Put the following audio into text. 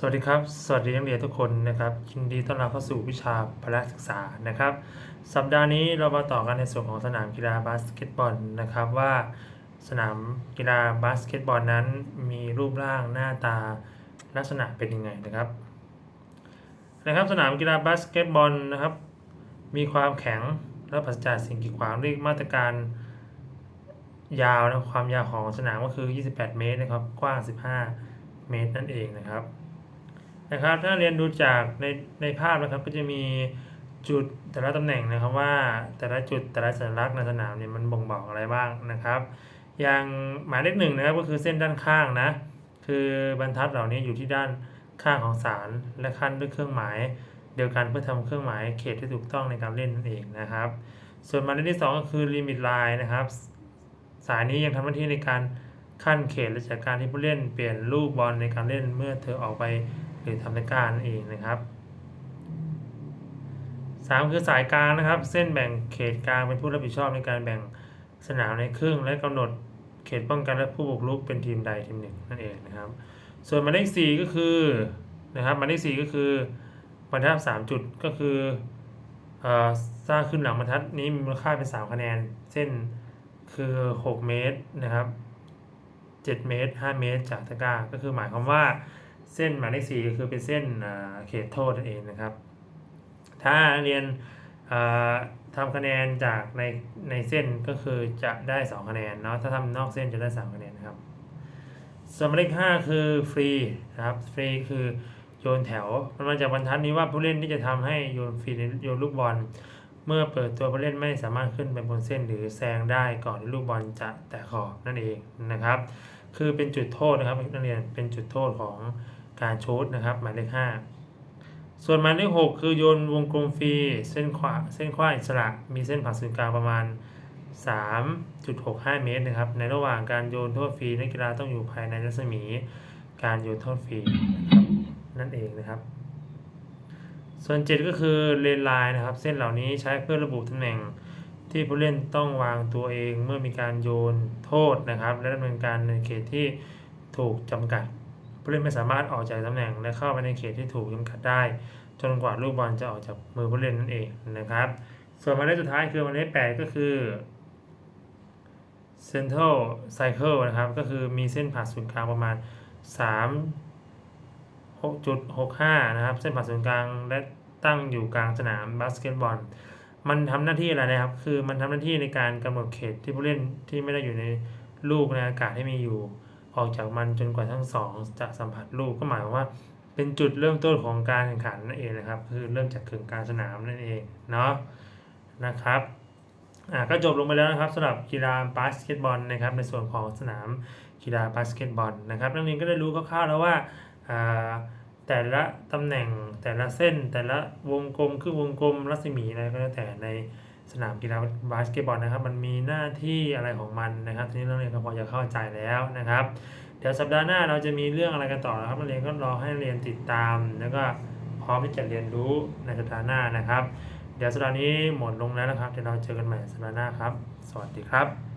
สวัสดีครับ สวัสดีนักเรียนทุกคนนะครับยินดีต้อนรับเข้าสู่วิชาพละศึกษานะครับ สัปดาห์นี้เรามาต่อกันในส่วนของสนามกีฬาบาสเกตบอลนะครับว่าสนามกีฬาบาสเกตบอลนั้นมีรูปร่างหน้าตาลักษณะเป็นยังไงนะครับนะครับสนามกีฬาบาสเกตบอลนะครับ มีความแข็งและปราศจากสิ่งกีดขวางด้วยมาตรการยาวนะความยาวของสนามก็คือ 28 เมตรนะครับ กว้าง 15 เมตรนั่นเองนะครับ นะครับ ถ้าเรียนดูจากในในภาพนะครับก็จะมีจุดแต่ละตำแหน่งนะครับว่าแต่ละจุดแต่ละสัญลักษณ์ในสนามเนี่ยมันบ่งบอกอะไรบ้างนะครับ อย่างหมายเลขหนึ่งนะครับก็คือเส้นด้านข้างนะคือบรรทัดเหล่านี้อยู่ที่ด้านข้างของสารและขั้นด้วยเครื่องหมาย เดียวกันเพื่อทำเครื่องหมายเขตที่ถูกต้องในการเล่นนั่นเองนะครับ ส่วนหมายเลขที่สองก็คือลิมิตไลน์นะครับ สายนี้ยังทำหน้าที่ในการขั้นเขตและจากการที่ผู้เล่นเปลี่ยนลูกบอลในการเล่นเมื่อเธอออกไป หรือทำในการนั่นเองนะครับสามคือสายกลางนะครับ เส้นแบ่งเขตกลางเป็นผู้รับผิดชอบในการแบ่งสนามในครึ่ง และกำหนดเขตป้องกันและผู้บุกรุกเป็นทีมใดทีมหนึ่งนั่นเองนะครับ ส่วนหมายเลขสี่ก็คือนะครับหมายเลขสี่ก็คือบรรทัดสามจุดก็คือเอ่อสร้างขึ้นหลังบรรทัดนี้มีมูลค่าเป็นสามคะแนน เส้นคือหกเมตรนะครับเจ็ดเมตรห้าเมตร จากตะกร้าก็คือหมายความว่า เส้นหมายเลขสี่ก็คือเป็นเส้นเขตโทษนั่นเองนะครับ ถ้าเรียนอ่าทำคะแนนจากในในเส้นก็คือจะได้ 2 คะแนนเนาะถ้าทำนอกเส้นจะได้ 3 คะแนนนะครับส่วนหมายเลข5คือฟรีนะครับฟรีคือโยนแถวมันมาจากบรรทัดนี้ว่าผู้เล่นที่จะทำให้โยนฟรีโยนลูกบอล เมื่อเปิดตัวผู้เล่นไม่สามารถขึ้นไปบนเส้นหรือแซงได้ก่อนที่ลูกบอลจะแตะขอบนั่นเองนะครับ คือเป็นจุดโทษนะครับนักเรียนเป็นจุดโทษของ การชูดนะครับ หมายเลขห้าส่วนหมายเลขหกคือโยนวงกลมฟรีเส้นขวาเส้นขว้าอิสระ มีเส้นผ่าศูนย์กลางประมาณ 3.65 เมตรนะครับ ในระหว่างการโยนโทษฟรีนักกีฬาต้องอยู่ภายในรัศมีการโยนโทษฟรีนะครับนั่นเองนะครับ ส่วน 7 ก็คือเลนไลน์นะครับ เส้นเหล่านี้ใช้เพื่อระบุตำแหน่งที่ผู้เล่นต้องวางตัวเองเมื่อมีการโยนโทษนะครับ และดำเนินการในเขตที่ถูกจำกัด ผู้เล่นไม่สามารถออกจากตำแหน่งและเข้าไปในเขตที่ถูกจำกัดได้ จนกว่าลูกบอลจะออกจากมือผู้เล่นนั่นเองนะครับ ส่วนหมายเลขสุดท้ายคือหมายเลข8ก็คือ Central Cycle นะครับ ก็คือมีเส้นผ่าศูนย์กลางประมาณ3 6.65 นะครับ เส้นผ่าศูนย์กลางและตั้งอยู่กลางสนามบาสเกตบอล มันทำหน้าที่อะไรนะครับ คือมันทำหน้าที่ในการกำหนดเขตที่ผู้เล่นที่ไม่ได้อยู่ในลูกในอากาศที่มีอยู่ ออกจากมันจนกว่าทั้งสองจะสัมผัสลูกก็หมายความว่า เป็นจุดเริ่มต้นของการแข่งขันนั่นเองนะครับ คือเริ่มจากกึ่งกางสนามนั่นเองเนาะนะครับอ่าก็จบลงไปแล้วนะครับสำหรับกีฬาบาสเกตบอลนะครับ ในส่วนของสนามกีฬาบาสเกตบอลนะครับนักเรียนก็ได้รู้คร่าวๆแล้วว่าอ่าแต่ละตำแหน่งแต่ละเส้นแต่ละวงกลมคือวงกลมรัศมีอะไรก็แล้วแต่ใน สนามกีฬาบาสเกตบอลนะครับ มันมีหน้าที่อะไรของมันนะครับทีนี้นักเรียนก็พอจะเข้าใจแล้วนะครับ เดี๋ยวสัปดาห์หน้าเราจะมีเรื่องอะไรกันต่อนะครับนักเรียนก็รอให้เรียนติดตาม แล้วก็พร้อมที่จะเรียนรู้ในสัปดาห์หน้านะครับ เดี๋ยวสัปดาห์นี้หมดลงแล้วนะครับเดี๋ยวเราเจอกันใหม่สัปดาห์หน้าครับ สวัสดีครับ